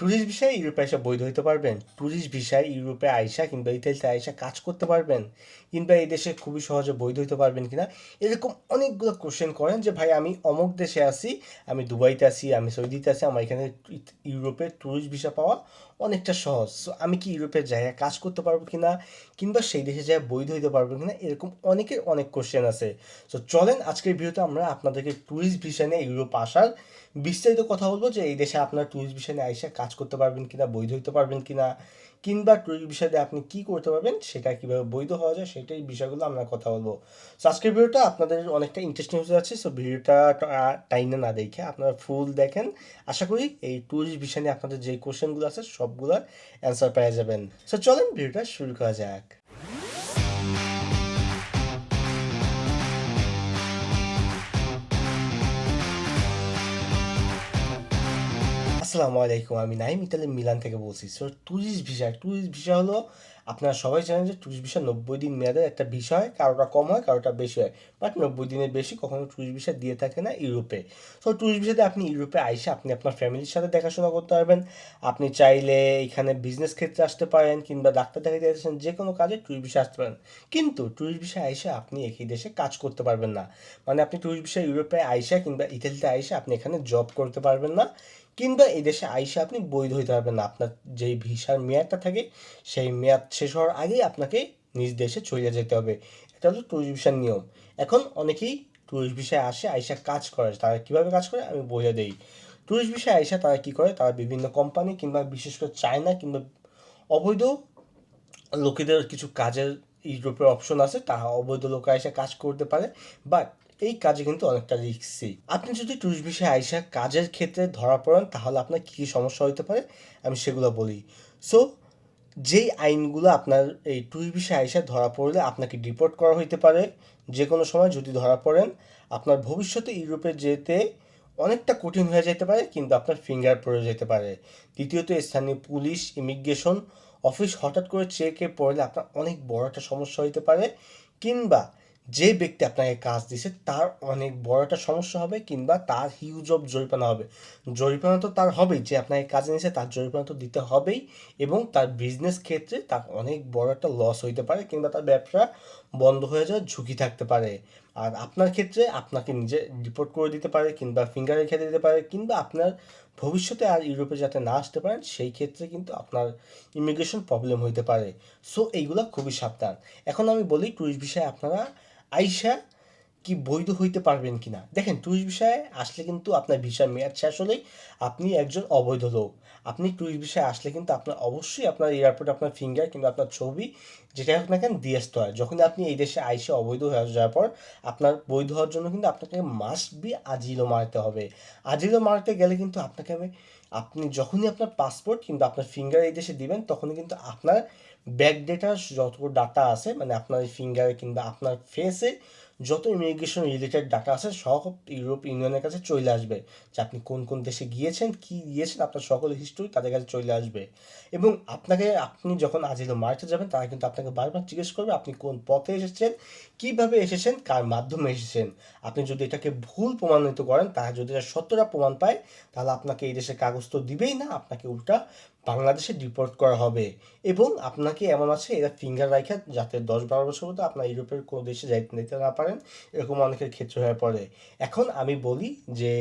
Tourist ভিসায় ইউরোপে আইসা বৈধ হইতে পারবেন। ট্যুরিস্ট ভিসায় ইউরোপে আইসা কিংবা ইতালিতে আইসা কাজ করতে পারবেন কিংবা এই দেশে খুবই সহজে বৈধ হইতে পারবেন কিনা, এরকম অনেকগুলো কোশ্চেন করেন যে, ভাই, আমি অমুক দেশে আছি, আমি দুবাইতে আছি, আমি সৌদিতে আছি, আমার এখানে ইউরোপে ট্যুরিস্ট ভিসা পাওয়া অনেকটা সহজ। সো আমি কি ইউরোপের জায়গায় কাজ করতে পারব কিনা কিংবা সেই দেশে যায় বৈধ হইতে পারব কিনা? এরকম অনেকের অনেক কোশ্চেন আছে। সো চলেন আজকের ভিডিওতে আমরা আপনাদেরকে ট্যুরিস্ট ভিসা নিয়ে ইউরোপ আসার বিস্তারিত কথা বলব যে এই দেশে আপনার ট্যুরিস্ট ভিসা নিয়ে আইসা কাজ করতে পারবেন কিনা, বৈধ হইতে পারবেন কিনা, কিংবা ট্যুরিস্ট দিয়ে আপনি কী করতে পারবেন, সেটা কীভাবে বৈধ হওয়া যায়, সেটাই বিষয়গুলো আমরা কথা বলব। সো আজকের ভিডিওটা আপনাদের অনেকটা ইন্টারেস্টিং হতে যাচ্ছে সো ভিডিওটা টাইনে না দেখে আপনারা ফুল দেখেন। আশা করি এই ট্যুরিস্ট ভিসা নিয়ে আপনাদের যে কোশ্চেনগুলো আছে, সবগুলোর অ্যান্সার পেয়ে যাবেন। সো চলেন ভিডিওটা শুরু করা যাক। আসসালামু আলাইকুম, আমি নাইম ইতালি মিলান থেকে বলছি। So tourist visa tourist visa হলো, আপনারা সবাই জানেন যে ট্যুরিস্ট ভিসা নব্বই দিন মেয়াদের একটা বিষয় কারোটা কম হয়, কারোটা বেশি হয়। বাট নব্বই দিনের বেশি কখনো ট্যুরিস্ট ভিসা দিয়ে থাকে না ইউরোপে সো ট্যুরিস্ট ভিসাতে আপনি ইউরোপে আইসে আপনি আপনার ফ্যামিলির সাথে দেখাশোনা করতে পারবেন। আপনি চাইলে এখানে বিজনেস ক্ষেত্রে আসতে পারেন, কিংবা ডাক্তার দেখাতে আসছেন যে কোনো কাজে ট্যুরিস্ট ভিসা আসতে পারেন। কিন্তু ট্যুরিস্ট ভিসা আইসে আপনি একই দেশে কাজ করতে পারবেন না। মানে আপনি ট্যুরিস্ট ভিসা ইউরোপে আইসা কিংবা ইতালিতে আইসে আপনি এখানে জব করতে পারবেন না। কিংবা এই দেশে আইসা আপনি বৈধ হইতে পারবেন না। আপনার যেই ভিসার মেয়াদটা থাকে, সেই মেয়াদ শেষ হওয়ার আগেই আপনাকে নিজ দেশে চলে যেতে হবে। এটা হলো ট্যুরিস্ট ভিসার নিয়ম। এখন অনেকেই ট্যুরিস্ট ভিসায় আসে, আইসা কাজ করে, তারা কীভাবে কাজ করে আমি বোঝা দেই। ট্যুরিস্ট ভিসায় আইসা তারা কী করে? তারা বিভিন্ন কোম্পানি কিংবা বিশেষ করে চায়না কিংবা অবৈধ লোকেদের কিছু কাজের ইউরোপের অপশন আছে, তারা অবৈধ লোক এসে কাজ করতে পারে। বাট এই কাজে কিন্তু অনেকটা রিস্কি আপনি যদি টুরিস্ট বিষয়ে আইসা কাজের ক্ষেত্রে ধরা পড়েন, তাহলে আপনার কী সমস্যা হতে পারে? আমি সেগুলো বলি। সো যেই আইনগুলো আপনার এই টুরিস্ট বিষয়ে আইসা ধরা পড়লে আপনাকে ডিপোর্ট করা হইতে পারে। যে কোনো সময় যদি ধরা পড়েন, আপনার ভবিষ্যতে ইউরোপে যেতে অনেকটা কঠিন হয়ে যেতে পারে, কিন্তু আপনার ফিঙ্গার পড়ে যেতে পারে। দ্বিতীয়ত, স্থানীয় পুলিশ ইমিগ্রেশন অফিস হঠাৎ করে চেকে পড়লে আপনার অনেক বড় একটা সমস্যা হইতে পারে। কিংবা যে ব্যক্তি আপনাকে কাজ দিছে, তার অনেক বড় একটা সমস্যা হবে কিংবা তার হিউজ অফ জরিপানা হবে। জরিপানা তো তার হবেই, যে আপনাকে কাজে নিয়েছে তার জরিপানা তো দিতে হবেই এবং তার বিজনেস ক্ষেত্রে তার অনেক বড় একটা লস হইতে পারে কিংবা তার ব্যবসা বন্ধ হয়ে যাওয়ার ঝুঁকি থাকতে পারে। আর আপনার ক্ষেত্রে আপনাকে নিজে রিপোর্ট করে দিতে পারে কিংবা ফিঙ্গার রেখে দিতে পারে কিংবা আপনার ভবিষ্যতে আর ইউরোপে যাতে না আসতে পারেন, সেই ক্ষেত্রে কিন্তু আপনার ইমিগ্রেশন প্রবলেম হইতে পারে। সো এইগুলো খুবই সাবধান। এখন আমি বলি টুরিস্ট বিষয়ে আপনারা আইসা কি বৈধ হইতে পারবেন কি না দেখেন টুরিস্ট বিষয়ে আসলে কিন্তু আপনার ভিসার মেয়াদ শেষ হলেই আপনি একজন অবৈধ লোক। আপনি টুরিস্ট বিষয়ে আসলে কিন্তু আপনার অবশ্যই আপনার এয়ারপোর্টে আপনার ফিঙ্গার কিংবা আপনার ছবি যেটা হোক না কেন, দিয়ে আসতে হয়। যখন আপনি এই দেশে আইসে অবৈধ হয়ে যাওয়ার পর, আপনার বৈধ হওয়ার জন্য কিন্তু আপনাকে মাস্ট বি আজিলও মারতে হবে। আজিলও মারতে গেলে কিন্তু আপনাকে আপনি যখনই আপনার পাসপোর্ট কিংবা আপনার ফিঙ্গার এই দেশে দিবেন, তখনই কিন্তু আপনার ব্যাক ডেটা যত ডাটা আছে মানে আপনার ফিঙ্গারে কিংবা আপনার ফেসে যত ইমিগ্রেশন রিলেটেড ডাটা আছে, সব ইউরোপ ইউনিয়নের কাছে চলে আসবে। যে আপনি কোন কোন দেশে গিয়েছেন, কি গিয়েছেন, আপনার সকল হিস্ট্রি তাদের কাছে চলে আসবে। এবং আপনাকে, আপনি যখন আজিলো মার্চে যাবেন, তারা কিন্তু আপনাকে বারবার জিজ্ঞেস করবে, আপনি কোন পথে এসেছেন, কীভাবে এসেছেন, কার মাধ্যমে এসেছেন। আপনি যদি এটাকে ভুল প্রমাণিত করেন, তারা যদি এটা সত্যটা প্রমাণ পায়, তাহলে আপনাকে এই দেশে কাগজ তো দিবেই না, আপনাকে উল্টা বাংলাদেশে ডিপোর্ট করা হবে। এবং আপনাকে এমন আছে, এরা ফিঙ্গার রাখা যাতে দশ বারো বছর মতো আপনার ইউরোপের কোনো দেশে যাইতে নিতে না পারেন, এরকম অনেকের ক্ষেত্র হয়ে পড়ে। এখন আমি বলি যে,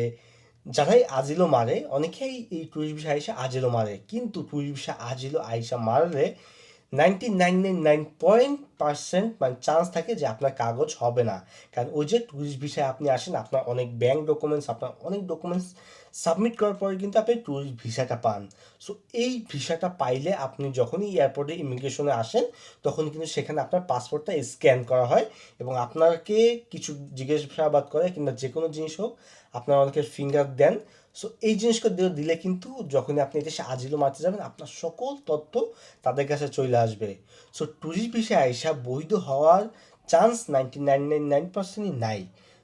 যারাই আজিলো মারে, অনেকেই এই টুরিস্ট ভিসা আইসা আজিলো মারে। কিন্তু টুরিস্ট ভিসা আজিলো আইসা মারলে ninety nine nine nine point percent মানে চান্স থাকে যে আপনার কাগজ হবে না। কারণ ওই যে ট্যুরিস্ট ভিসায় আপনি আসেন, আপনার অনেক ব্যাংক ডকুমেন্টস আপনার অনেক ডকুমেন্টস সাবমিট করার পরে কিন্তু আপনি ট্যুরিস্ট ভিসাটা পান। সো এই ভিসাটা পাইলে আপনি যখনই এয়ারপোর্টে ইমিগ্রেশনে আসেন, তখন কিন্তু সেখানে আপনার পাসপোর্টটা স্ক্যান করা হয় এবং আপনাকে কিছু জিজ্ঞাসাবাদ করে কিংবা যে কোনো জিনিস হোক, আপনার অনেকের ফিঙ্গার দেন। সো এই জিনিসগুলো দিলে কিন্তু যখনই আপনি দেশে আজিলো মারতে যাবেন, আপনার সকল তথ্য তাদের কাছে চলে আসবে। সো ট্যুরিস্ট ভিসায় আইসা বৈধ হওয়ার chance ninety nine nine nine পার্সেন্টই নাই।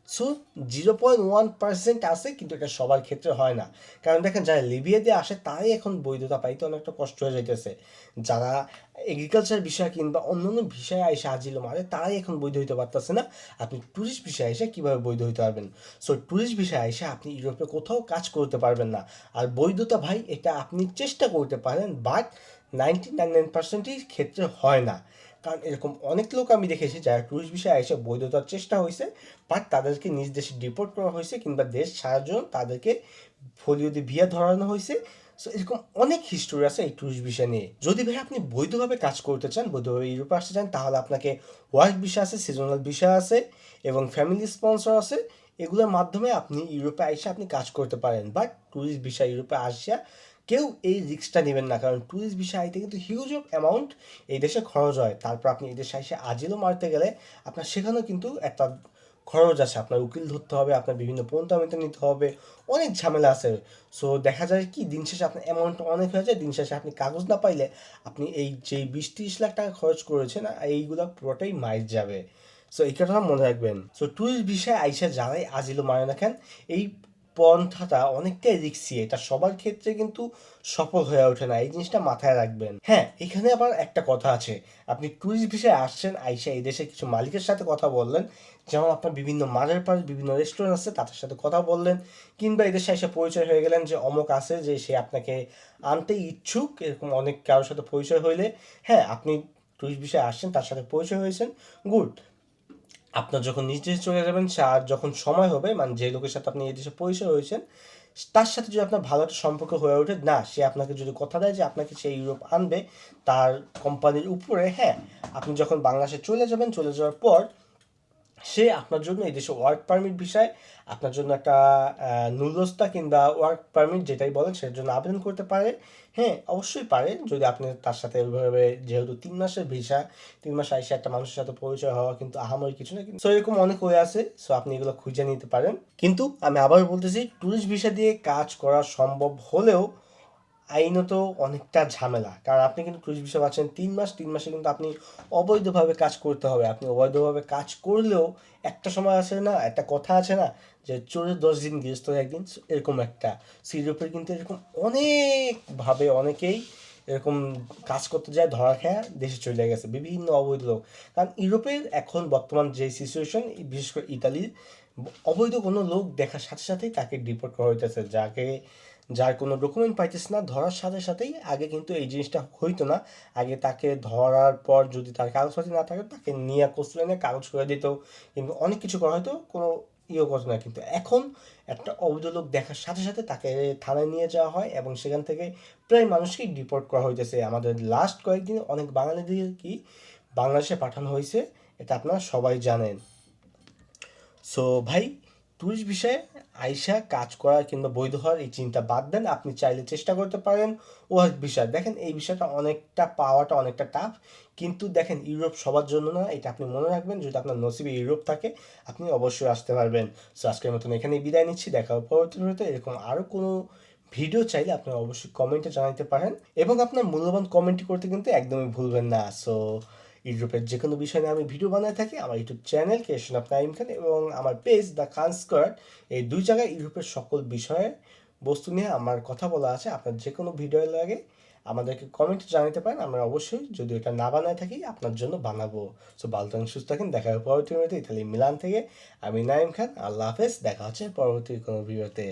So zero point one percent আছে, কিন্তু এটা সবার ক্ষেত্রে হয় না। কারণ দেখেন, যারা লিবিয়া দিয়ে আসে, তারাই এখন বৈধতা পাইতে অনেকটা কষ্ট হয়ে যাইতেছে। যারা এগ্রিকালচার বিষয় কিংবা অন্যান্য বিষয়ে এসে আজিল মারে, তারাই এখন বৈধ হইতে পারতেছে না। আপনি ট্যুরিস্ট বিষয়ে এসে কীভাবে বৈধ হইতে পারবেন? সো ট্যুরিস্ট বিষয়ে এসে আপনি ইউরোপে কোথাও কাজ করতে পারবেন না। আর বৈধতা ভাই, এটা আপনি চেষ্টা করতে পারেন বাট নাইনটি নাইন নাইন পার্সেন্টের ক্ষেত্রে হয় না। কারণ এরকম অনেক লোক আমি দেখেছি যারা ট্যুরিস্ট বিষয়ে এসে বৈধতার চেষ্টা হয়েছে বাট তাদেরকে নিজ দেশে ডিপোর্ট করা হয়েছে কিংবা দেশ ছাড়ার জন্য তাদেরকে ফলিও দিয়ে বিয়ে ধরানো হয়েছে সো এরকম অনেক হিস্টোরি আছে এই ট্যুরিস্ট বিষয় নিয়ে। যদি ভাই আপনি বৈধভাবে কাজ করতে চান, বৈধভাবে ইউরোপে আসতে চান, তাহলে আপনাকে ওয়ার্ক বিষয় আছে সিজনাল বিষয় আছে এবং ফ্যামিলি স্পন্সর আছে। এগুলোর মাধ্যমে আপনি ইউরোপে এসে আপনি কাজ করতে পারেন। বাট ট্যুরিস্ট বিষয় ইউরোপে আসিয়া কেউ এই রিস্কটা নেবেন না। কারণ ট্যুরিস্ট ভিসা আইতে কিন্তু হিউজ অ্যামাউন্ট এই দেশে খরচ হয়। তারপর আপনি এই দেশে এসে আজিলও মারতে গেলে আপনার সেখানেও কিন্তু একটা খরচ আছে। আপনার উকিল ধরতে হবে, আপনার বিভিন্ন পন্থামিতে নিতে হবে, অনেক ঝামেলা আছে। সো দেখা যায় কি, দিন শেষে আপনার অ্যামাউন্ট অনেক হয়ে যায় দিন শেষে আপনি কাগজ না পাইলে আপনি এই যে বিশ তিরিশ লাখ টাকা খরচ করেছেন, এইগুলো পুরোটাই মাইর যাবে। সো এই কথা মনে রাখবেন। সো ট্যুরিস্ট ভিসায় আইসা যারাই আজিলও মারে না কেন, এই পন্থাটা অনেকটাই রিক্সি এটা সবার ক্ষেত্রে কিন্তু সফল হয়ে ওঠে না, এই জিনিসটা মাথায় রাখবেন। হ্যাঁ এখানে আবার একটা কথা আছে, আপনি ট্যুরিস্ট ভিসায় আসছেন, আইসা এই দেশে কিছু মালিকের সাথে কথা বললেন, যেমন আপনার বিভিন্ন মাঝের পাশ, বিভিন্ন রেস্টুরেন্ট আছে, তাদের সাথে কথা বললেন, কিংবা এদেশে দেশে এসে পরিচয় হয়ে গেলেন যে অমুক আছে, যে সে আপনাকে আনতে ইচ্ছুক, এরকম অনেক কারোর সাথে পরিচয় হইলে হ্যাঁ আপনি টুরিস্ট বিষয়ে আসছেন, তার সাথে পরিচয় হয়েছেন গুড আপনার যখন নিজ দেশে চলে যাবেন আর যখন সময় হবে মানে যে লোকের সাথে আপনি এই দেশে পরিচয় হয়েছেন, তার সাথে যদি আপনার ভালো একটা সম্পর্ক হয়ে ওঠে, না, সে আপনাকে যদি কথা দেয় যে আপনাকে সে ইউরোপ আনবে, তার কোম্পানির উপরে হ্যাঁ আপনি যখন বাংলাদেশে চলে যাবেন, চলে যাওয়ার পর, সে আপনার জন্য এই দেশে ওয়ার্ক পারমিট বিষয়ে, আপনার জন্য একটা নুলস্তা কিংবা ওয়ার্ক পারমিট যেটাই বলেন, সেটার জন্য আবেদন করতে পারে। হ্যাঁ অবশ্যই পারেন যদি আপনি তার সাথে ওইভাবে যেহেতু তিন মাসের ভিসা তিন মাস আইসে একটা মানুষের সাথে পরিচয় হওয়া কিন্তু আহামরি কিছু না, কিন্তু সো এরকম অনেক হয়ে আছে সো আপনি এগুলো খুঁজে নিতে পারেন। কিন্তু আমি আবার বলতেছি ট্যুরিস্ট ভিসা দিয়ে কাজ করা সম্ভব হলেও আইনত অনেকটা ঝামেলা। কারণ আপনি কিন্তু টুরিস্ট ভিসা পাচ্ছেন তিন মাস, তিন মাসে কিন্তু আপনি অবৈধভাবে কাজ করতে হবে। আপনি অবৈধভাবে কাজ করলেও একটা সময় আছে না, একটা কথা আছে না যে চোরের দশ দিন গৃহস্থ একদিন, এরকম একটা। সিরিপের কিন্তু এরকম অনেকভাবে অনেকেই এরকম কাজ করতে যায়, ধরা খেয়া দেশে চলে গেছে, বিভিন্ন অবৈধ লোক। কারণ ইউরোপের এখন বর্তমান যে সিচুয়েশন বিশেষ করে ইতালির, অবৈধ কোনো লোক দেখার সাথে সাথেই তাকে ডিপোর্ট করা হইতেছে, যাকে যার কোনো ডকুমেন্ট পাইতেছে না, ধরার সাথে সাথেই আগে কিন্তু এই জিনিসটা হইতো না। আগে তাকে ধরার পর যদি তার কাগজপাতি না থাকে, তাকে নিয়ে কোস্টলাইনে কাগজ করে দিত। কিন্তু অনেক কিছু করা হয়তো কোনো ইয়ে করতো না। কিন্তু এখন একটা অবৈধ লোক দেখার সাথে সাথে তাকে থানায় নিয়ে যাওয়া হয় এবং সেখান থেকে প্রায় মানুষকেই ডিপোর্ট করা হইতেছে। আমাদের লাস্ট কয়েকদিন অনেক বাঙালিদের কি বাংলাদেশে পাঠানো হয়েছে এটা আপনারা সবাই জানেন। সো ভাই ট্যুরিস্ট বিষয়ে আইসা কাজ করা কিংবা বৈধ হওয়ার এই চিন্তা বাদ দেন। আপনি চাইলে চেষ্টা করতে পারেন। ওয়ার্ক বিষয়। দেখেন, এই বিষয়টা অনেকটা পাওয়াটা অনেকটা টাফ কিন্তু দেখেন, ইউরোপ সবার জন্য না, এটা আপনি মনে রাখবেন। যদি আপনার নসিবে ইউরোপ থাকে, আপনি অবশ্যই আসতে পারবেন। সো আজকের মতন এখানেই বিদায় নিচ্ছি। দেখা পরবর্তী ভিডিওতে। এরকম আরও কোনো ভিডিও চাইলে আপনারা অবশ্যই কমেন্টে জানাতে পারেন। এবং আপনার মূল্যবান কমেন্ট করতে কিন্তু একদমই ভুলবেন না। সো ইউরোপের যে কোনো বিষয় নিয়ে আমি ভিডিও বানায় থাকি, আমার ইউটিউব চ্যানেল কেশন অফ নাইম খান এবং আমার পেজ দ্য খান স্কোয়ার্ড এই দুই জায়গায় ইউরোপের সকল বিষয়ে বস্তু নিয়ে আমার কথা বলা আছে। আপনার যে কোনো ভিডিও লাগে আমাদেরকে কমেন্টে জানাতে পারেন। আমরা অবশ্যই যদি ওটা না বানায় থাকি, আপনার জন্য বানাবো। সো ভালো থাকেন, সুস্থ থাকেন। দেখা হবে পরবর্তী ভিডিওতে ইতালি, মিলান থেকে। আমি নাইম খান। আল্লাহ হাফেজ। দেখা হচ্ছে পরবর্তী কোনো ভিডিওতে